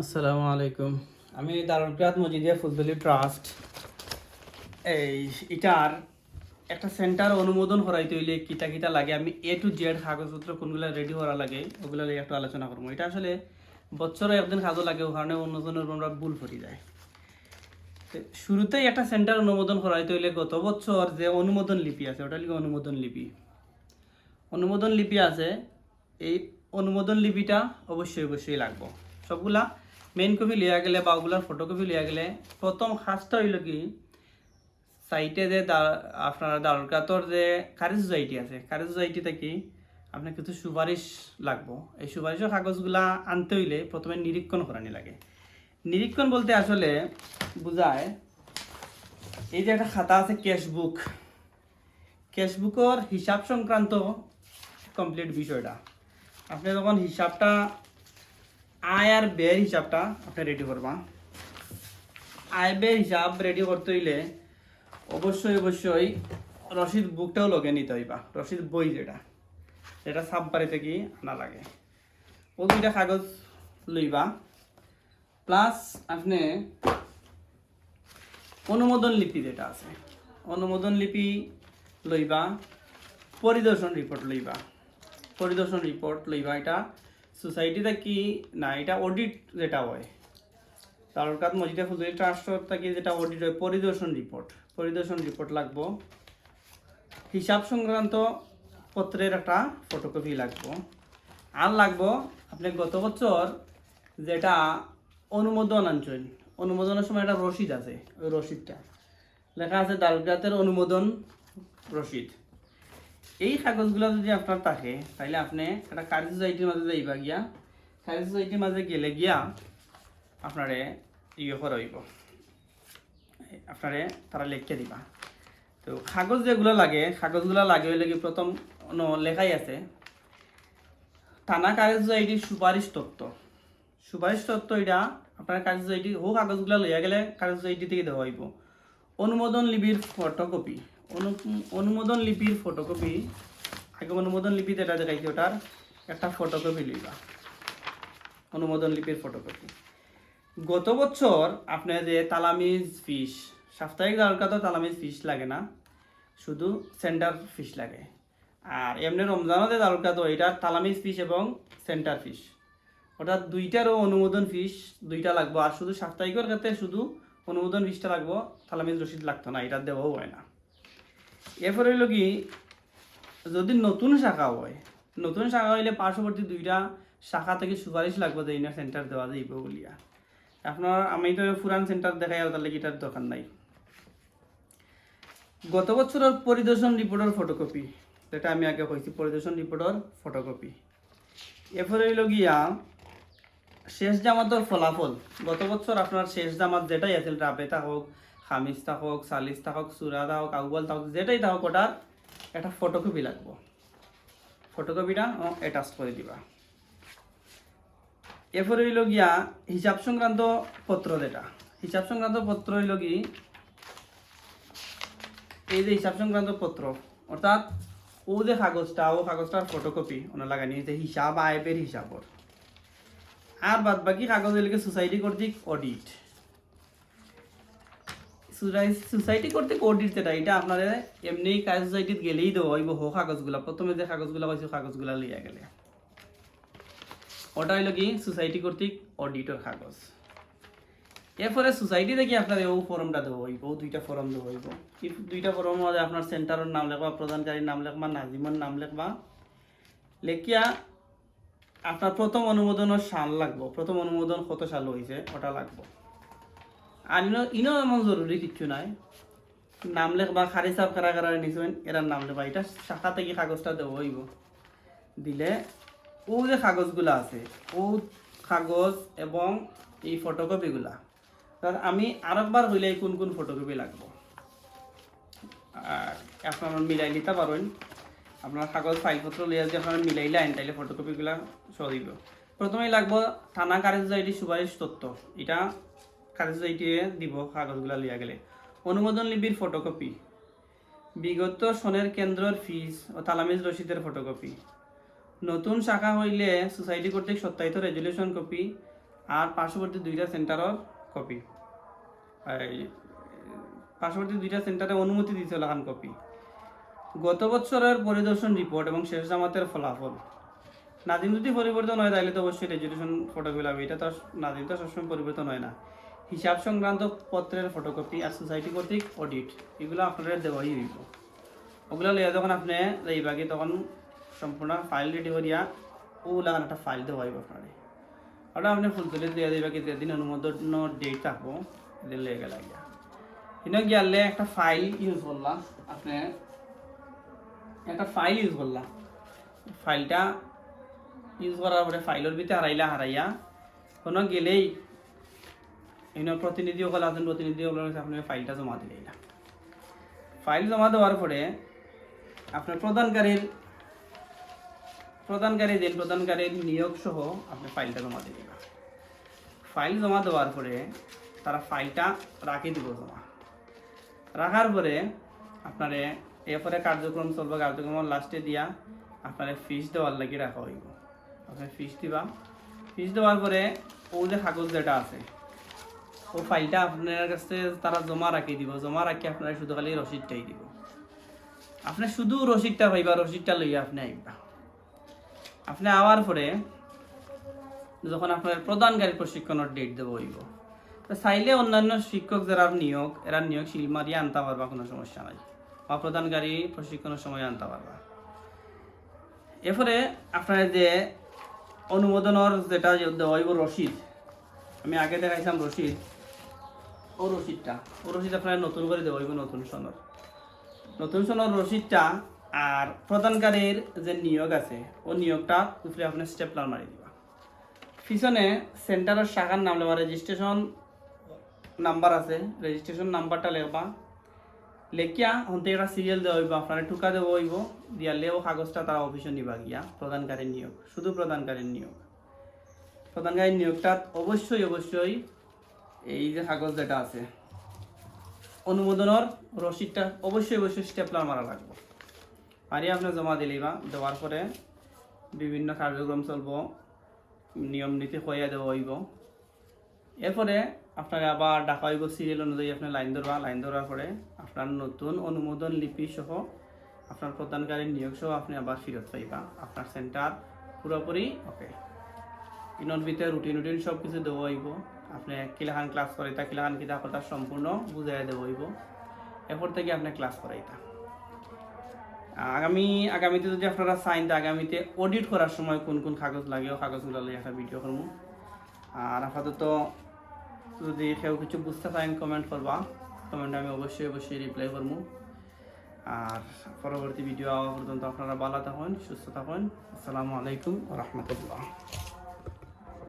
আসসালামু আলাইকুম। আমি দারুলপ্রাত মজিদিয়া ফুলতলি ট্রাস্ট। এই এটার একটা সেন্টার অনুমোদন করাইতে হইলে কিতা কিতা লাগে, আমি এ টু জেড কাগজপত্র কোনগুলো রেডি করা লাগে, ওগুলো নিয়ে একটু আলোচনা করব। এটা আসলে বছরে একদিন কাজও লাগে ওখানে অনুমোদনের আমরা ভুল করি যায়। শুরুতেই একটা সেন্টার অনুমোদন করাইতে হইলে গত বছর যে অনুমোদন লিপি আছে, ওটা লিখে অনুমোদন লিপি। অনুমোদন লিপি আছে, এই অনুমোদন লিপিটা অবশ্যই অবশ্যই লাগবো। সবগুলা মেইন কপি লিয়া গেলে বা ওগুলার ফটোকপি লিয়া গেলে প্রথম কাজটা হইল কি সাইটে যে আপনার দারুরকাতর যে কারি সোসাইটি আছে কারি সোসাইটি থেকে আপনার কিছু সুপারিশ লাগবো। এই সুপারিশের কাগজগুলা আনতে হইলে প্রথমে নিরীক্ষণ করানি লাগে নিরীক্ষণ বলতে আসলে বুঝায় এই যে একটা খাতা আছে ক্যাশবুক ক্যাশবুকর হিসাব সংক্রান্ত কমপ্লিট বিষয়টা। আপনি যখন হিসাবটা আয় আর ব্যয়ের হিসাবটা আপনি রেডি করবা আয় ব্যয়ের হিসাব রেডি করতে হইলে অবশ্যই অবশ্যই রসিদ বুকটাও লগে নিতে হইবা। রসিদ বই যেটা যেটা সাব বাড়ি থেকে আনা লাগে। ও দুইটা কাগজ লইবা। প্লাস আপনি অনুমোদন লিপি যেটা আছে, অনুমোদন লিপি লইবা, পরিদর্শন রিপোর্ট লইবা। পরিদর্শন রিপোর্ট লইবা এটা। সোসাইটিতে কি? না, এটা অডিট যেটা হয়। তারকাত মসজিদে ফুজুরি ট্রাস্টর থেকে যেটা অডিট হয়, পরিদর্শন রিপোর্ট পরিদর্শন রিপোর্ট লাগবো। হিসাব সংক্রান্ত পত্রের একটা ফটোকপি লাগবো। আর লাগবো আপনি গত বছর যেটা অনুমোদন আনছেন, অনুমোদনের সময় একটা রসিদ আছে, ওই রসিদটা। লেখা আছে দালগাতের অনুমোদন রসিদ। এই কাগজগুলো যদি আপনার থাকে, তাহলে আপনি একটা কারি সোসাইটির মাঝে যাইবা গিয়া কারি সোসাইটির মাঝে গেলে গিয়া আপনারে ইয়ে করা হইব আপনারে তারা লিখে দিবা। তো কাগজ যেগুলো লাগে, কাগজগুলো লাগে হইলে কি প্রথম লেখাই আছে থানা কারি সোসাইটির সুপারিশ তত্ত্ব। সুপারিশ তত্ত্ব এটা আপনার কারি সোসাইটি, ও কাগজগুলো লইয়া গেলে কারি সোসাইটি থেকে দেওয়া হইব। অনুমোদন লিপির ফটোকপি অনুমোদন লিপির ফটোকপি আগে অনুমোদন লিপিতে এটা দেখাইছি, ওটার একটা ফটোকপি লইবা। অনুমোদন লিপির ফটোকপি গত বছর আপনার যে তালামিজ ফিস সাপ্তাহিক দরকার তো তালামিজ ফিস লাগে না, শুধু সেন্টার ফিস লাগে। আর এমনি রমজানতে দরকার তো এটার তালামিজ ফিস এবং সেন্টার ফিস অর্থাৎ দুইটারও অনুমোদন ফিস দুইটা লাগবো। আর শুধু সাপ্তাহিকের ক্ষেত্রে শুধু অনুমোদন ফিসটা লাগবো, তালামিজ রসিদ লাগতো না, এটা দেওয়াও হয় না। এরপরে হইল কি, যদি নতুন শাখা হয়, নতুন শাখা হইলে পার্শ্ববর্তী দুইটা শাখা থেকে সুপারিশ লাগবে যে ইনার সেন্টার দেওয়া যাইব বলিয়া। আপনার, আমি তো পুরান সেন্টার দেখাই, আর তাহলে এটার দরকার নাই। গত বছরের পরিদর্শন রিপোর্টের ফটোকপি যেটা আমি আগে কইছি, পরিদর্শন রিপোর্টের ফটোকপি এরপরে হইল গিয়া, শেষ জামাতর ফলাফল। গত বছর আপনার শেষ জামাত যেটাই আছিল রাবেতা হোক খামিজ থাকক সালিস থাকক, সুরা থাকক আউবল থাকক, যেটাই থাকক ওটার একটা ফটোকপি লাগবো। ফটোকপিটা অ্যাটাচ করে দিবা। এরপরে হইল গিয়া হিসাব সংক্রান্ত পত্র যেটা। হিসাব সংক্রান্ত পত্র হইল কি? এই যে হিসাব সংক্রান্ত পত্র, অর্থাৎ ও যে কাগজটা, ও কাগজটার ফটোকপি ওনার লাগানি যে হিসাব আয়ের হিসাবর। আর বাদ বাকি কাগজ এলাকা সোসাইটি কর্তৃক অডিট সোসাইটি কর্তৃক অডিট যেটা এটা আপনাদের এমনি কাজ সোসাইটিত গেলেই দেওয়া হইব। হো, কাগজগুলা। প্রথমে যে কাগজগুলা কইছে কাগজগুলা লইয়া গেলে। ওটা হইল কি? সোসাইটি কর্তৃক অডিটর কাগজ। এরপরে সোসাইটি থেকে আপনার ও ফর্মটা দেওয়া হইব, দুইটা ফর্ম দেওয়া হইব। দুইটা ফর্ম মধ্যে আপনার সেন্টারের নাম লেখবা, প্রধানকারীর নাম লেখবা, নাজিমের নাম লেখবা। লেখিয়া আপনার প্রথম অনুমোদনের সাল লাগবো। প্রথম অনুমোদন কত সাল হয়েছে ওটা লাগবো। আর ইনো এমন জরুরি কিচ্ছু নাই। নাম লেখবা খারি সাপ কারা কারা নিছেন এরার নাম লেখবা। এটা শাখা থেকে কাগজটা দেওয়া হইব। দিলে, ও যে কাগজগুলো আছে, ও কাগজ এবং এই ফটোকপিগুলা তার আমি আরেকবার হইলে কোন কোন ফটোকপি লাগবো? আর আপনারা মিলাই নিতে পারেন আপনার কাগজ, ফাইলপত্র লিয়ে যদি আপনারা মিলাইলে আইন তাইলে ফটোকপিগুলা সহ দিব। প্রথমেই লাগবো থানা সোসাইটি সুপারিশ তথ্য, এটা কারেজ সোসাইটি দিব, কাগজগুলা লিয়া গেলে। অনুমোদন লিপির ফটোকপি বিগত সনের কেন্দ্রের ফিস ও তালামিজ রসিদের ফটোকপি নতুন শাখা হইলে সোসাইটি কর্তৃক সত্যায়িত রেজুলেশন কপি আর পার্শ্ববর্তী দুইটা সেন্টারের কপি পার্শ্ববর্তী দুইটা সেন্টারে অনুমতি দিয়েছিল এখন কপি গত বছরের পরিদর্শন রিপোর্ট এবং শেষ জামাতের ফলাফল। নাদিম যদি পরিবর্তন হয় তাহলে তো অবশ্যই রেজুলেশন ফটোগুলো এটা তো নাদিম তো সবসময় পরিবর্তন হয় না। হিসাব সংক্রান্ত পত্রের ফটোকপি আর সোসাইটি কর্তৃক অডিট এগুলো আপনারা দেওয়াই হইব। ওগুলো লিয়া যখন আপনি যাইবাগে তখন সম্পূর্ণ ফাইল রেডি করিয়া ওগুলা একটা ফাইল দেওয়া হইব আপনার ওটা আপনি ফুল তুলে দিয়ে দিবা কি, যেদিন অনুমোদন ডেট থাকব এদিন লেগে গেলা গিয়া। কিন্তু গিয়ালে একটা ফাইল ইউজ করলাম, আপনি একটা ফাইল ইউজ করলাম। ফাইলটা ইউজ করার পরে ফাইলের ভিতরে হারাইলা, হারাইয়া কোনো গেলেই এনে প্রতিনিধি সকল আছেন প্রতিনিধি সকলের কাছে আপনি ফাইলটা জমা দিলেই না ফাইল জমা দেওয়ার পরে আপনার প্রদানকারীর প্রদানকারী দিন প্রদানকারীর নিয়োগ সহ আপনি ফাইলটা জমা দিবেন ফাইল জমা দেওয়ার পরে তারা ফাইলটা রাখি দিব জমা। রাখার পরে আপনারে এরপরে কার্যক্রম চলবে কার্যক্রম লাস্টে দিয়া আপনার ফিস দেওয়ার লাগি রাখা হইব। আপনি ফিস দিবা। ফিস দেওয়ার পরে ও যে কাগজ যেটা আছে ও ফাইলটা আপনার কাছে তারা জমা রাখি দিব। জমা রাখি আপনারা শুধু খালি রসিদটাই দিব। আপনি শুধু রসিদটা পাইবা রসিদটা লইয়া আপনি আইবা। আপনি আওয়ার পরে যখন আপনার প্রদানকারী প্রশিক্ষণের ডেট দেবো হইব। চাইলে অন্যান্য শিক্ষক যারা নিয়োগ, এরা নিয়োগ শিল মারিয়ে আনতে পারবা, কোনো সমস্যা নাই। বা প্রদানকারী প্রশিক্ষণের সময় আনতে পারবা। এরপরে আপনার যে অনুমোদনের যেটা দেওয়া হইব রসিদ, আমি আগে দেখাইছিলাম রসিদ। ও রসিদটা ও রসিদ আপনার নতুন করে দেওয়া হইব, নতুন সনদ। নতুন সনদ রসিদটা আর প্রদানকারীর যে নিয়োগ আছে, ও নিয়োগটা উপরে আপনি স্টেপলার মারি দিবা। পিছনে সেন্টারের শাখার নাম লেবা রেজিস্ট্রেশন নাম্বার আছে। রেজিস্ট্রেশন নাম্বারটা লেখবা। লেখিয়া হন্তে একটা সিরিয়াল দেওয়া হইব, আপনার টুকা দেওয়া হইব। দিয়ালে ও কাগজটা তারা অফিসে নিবা গিয়া, প্রদানকারীর নিয়োগ, শুধু প্রদানকারীর নিয়োগ। প্রদানকারীর নিয়োগটা অবশ্যই অবশ্যই এই যে কাগজ যেটা আছে, অনুমোদনের রসিদটা অবশ্যই অবশ্যই স্টেপলার মারা লাগবে। পারি আপনি জমা দিলেই বা, দেওয়ার পরে বিভিন্ন কার্যক্রম চলব, নিয়ম নীতি হইয়া দেওয়া হইব। এরপরে আপনাকে আবার ডাকা হইব সিরিয়াল অনুযায়ী আপনি লাইন ধরবা, লাইন ধরার পরে আপনার নতুন অনুমোদন লিপি সহ আপনার প্রদানকারী নিয়োগ সহ আপনি আবার ফেরত পাইবা, আপনার সেন্টার পুরোপুরি ওকে ইনর ভিতরে রুটিন রুটিন সব কিছু দেওয়া হইব। আপনি কিলাখান ক্লাস করাইতা কিলাখান কিতা কথা সম্পূর্ণ বুঝাই দেব হইব। এরপর থেকে আপনি ক্লাস করাইতা আগামী, আগামীতে যদি আপনারা চাইন তো আগামীতে অডিট করার সময় কোন কোন কাগজ লাগে, ও কাগজগুলো লিয়ে একটা ভিডিও করব। আর আপাতত যদি কেউ কিছু বুঝতে পারেন কমেন্ট করবা। কমেন্টে আমি অবশ্যই অবশ্যই রিপ্লাই করব। আর পরবর্তী ভিডিও পর্যন্ত আপনারা ভালো থাকুন, সুস্থ থাকুন। আসসালামু আলাইকুম রহমতুল্লাহ।